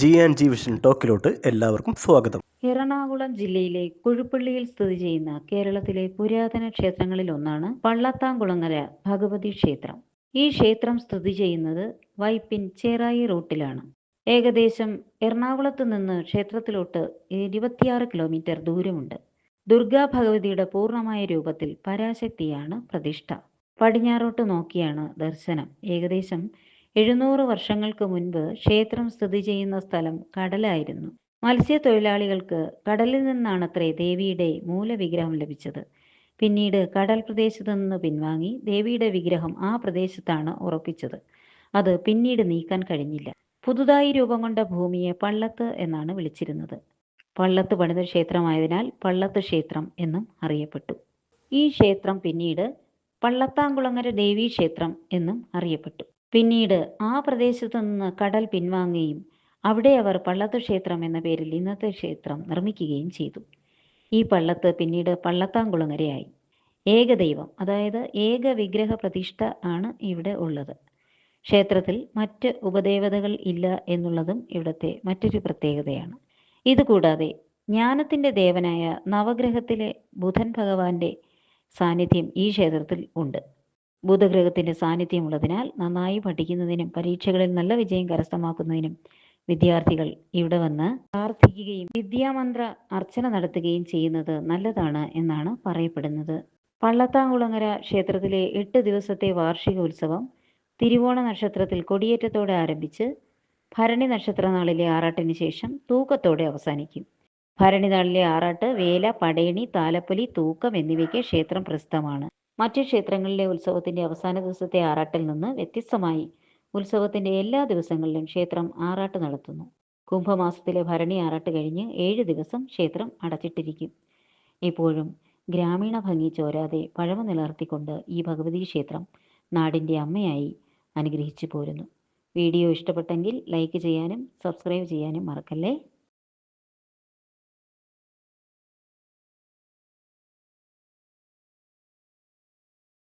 G and G vision ടോക്കിലോട്ട് എല്ലാവർക്കും സ്വാഗതം. എറണാകുളം ജില്ലയിലെ കുഴുപ്പള്ളിയിൽ സ്ഥിതി ചെയ്യുന്ന കേരളത്തിലെ പുരാതന ക്ഷേത്രങ്ങളിൽ ഒന്നാണ് പള്ളത്താംകുളങ്ങര ഭഗവതി ക്ഷേത്രം. ഈ ക്ഷേത്രം സ്ഥിതി ചെയ്യുന്നത് വൈപ്പിൻ ചേറായി റൂട്ടിലാണ്. ഏകദേശം എറണാകുളത്ത് നിന്ന് ക്ഷേത്രത്തിലോട്ട് ഇരുപത്തിയാറ് കിലോമീറ്റർ ദൂരമുണ്ട്. ദുർഗാ ഭഗവതിയുടെ പൂർണമായ രൂപത്തിൽ പരാശക്തിയാണ് പ്രതിഷ്ഠ. പടിഞ്ഞാറോട്ട് നോക്കിയാണ് ദർശനം. ഏകദേശം എഴുന്നൂറ് വർഷങ്ങൾക്ക് മുൻപ് ക്ഷേത്രം സ്ഥിതി ചെയ്യുന്ന സ്ഥലം കടലായിരുന്നു. മത്സ്യത്തൊഴിലാളികൾക്ക് കടലിൽ നിന്നാണത്രേ ദേവിയുടെ മൂലവിഗ്രഹം ലഭിച്ചത്. പിന്നീട് കടൽ പ്രദേശത്ത് നിന്ന് പിൻവാങ്ങി ദേവിയുടെ വിഗ്രഹം ആ പ്രദേശത്താണ് ഉറപ്പിച്ചത്. അത് പിന്നീട് നീക്കാൻ കഴിഞ്ഞില്ല. പുതുതായി രൂപം കൊണ്ട ഭൂമിയെ പള്ളത്ത് എന്നാണ് വിളിച്ചിരുന്നത്. പള്ളത്ത് പണിത ക്ഷേത്രമായതിനാൽ പള്ളത്ത് ക്ഷേത്രം എന്നും അറിയപ്പെട്ടു. ഈ ക്ഷേത്രം പിന്നീട് പള്ളത്താങ്കുളങ്ങര ദേവീ ക്ഷേത്രം എന്നും അറിയപ്പെട്ടു. പിന്നീട് ആ പ്രദേശത്തു നിന്ന് കടൽ പിൻവാങ്ങുകയും അവിടെ അവർ പള്ളത്ത് ക്ഷേത്രം എന്ന പേരിൽ ഇന്നത്തെ ക്ഷേത്രം നിർമ്മിക്കുകയും ചെയ്തു. ഈ പള്ളത്ത് പിന്നീട് പള്ളത്താംകുളങ്ങരയായി ഏകദൈവം അതായത് ഏക വിഗ്രഹ പ്രതിഷ്ഠ ആണ് ഇവിടെ ഉള്ളത്. ക്ഷേത്രത്തിൽ മറ്റ് ഉപദേവതകൾ ഇല്ല എന്നുള്ളതും ഇവിടുത്തെ മറ്റൊരു പ്രത്യേകതയാണ്. ഇതുകൂടാതെ ജ്ഞാനത്തിന്റെ ദേവനായ നവഗ്രഹത്തിലെ ബുധൻ ഭഗവാന്റെ സാന്നിധ്യം ഈ ക്ഷേത്രത്തിൽ ഉണ്ട്. ബുധഗ്രഹത്തിന്റെ സാന്നിധ്യമുള്ളതിനാൽ നന്നായി പഠിക്കുന്നതിനും പരീക്ഷകളിൽ നല്ല വിജയം കരസ്ഥമാക്കുന്നതിനും വിദ്യാർത്ഥികൾ ഇവിടെ വന്ന് പ്രാർത്ഥിക്കുകയും വിദ്യാമന്ത്ര അർച്ചന നടത്തുകയും ചെയ്യുന്നത് നല്ലതാണ് എന്നാണ് പറയപ്പെടുന്നത്. പള്ളത്താംകുളങ്ങര ക്ഷേത്രത്തിലെ എട്ട് ദിവസത്തെ വാർഷിക ഉത്സവം തിരുവോണ നക്ഷത്രത്തിൽ കൊടിയേറ്റത്തോടെ ആരംഭിച്ച് ഭരണി നക്ഷത്രനാളിലെ ആറാട്ടിന് ശേഷം തൂക്കത്തോടെ അവസാനിക്കും. ഭരണിനാളിലെ ആറാട്ട് വേല പടയണി താലപ്പൊലി തൂക്കം എന്നിവയ്ക്ക് ക്ഷേത്രം പ്രസിദ്ധമാണ്. മറ്റു ക്ഷേത്രങ്ങളിലെ ഉത്സവത്തിന്റെ അവസാന ദിവസത്തെ ആറാട്ടിൽ നിന്ന് വ്യത്യസ്തമായി ഉത്സവത്തിന്റെ എല്ലാ ദിവസങ്ങളിലും ക്ഷേത്രം ആറാട്ട് നടത്തുന്നു. കുംഭമാസത്തിലെ ഭരണി ആറാട്ട് കഴിഞ്ഞ് ഏഴ് ദിവസം ക്ഷേത്രം അടച്ചിട്ടിരിക്കും. ഇപ്പോഴും ഗ്രാമീണ ഭംഗി ചോരാതെ പഴമ നിലർത്തിക്കൊണ്ട് ഈ ഭഗവതി ക്ഷേത്രം നാടിന്റെ അമ്മയായി അനുഗ്രഹിച്ചു പോരുന്നു. വീഡിയോ ഇഷ്ടപ്പെട്ടെങ്കിൽ ലൈക്ക് ചെയ്യാനും സബ്സ്ക്രൈബ് ചെയ്യാനും മറക്കല്ലേ?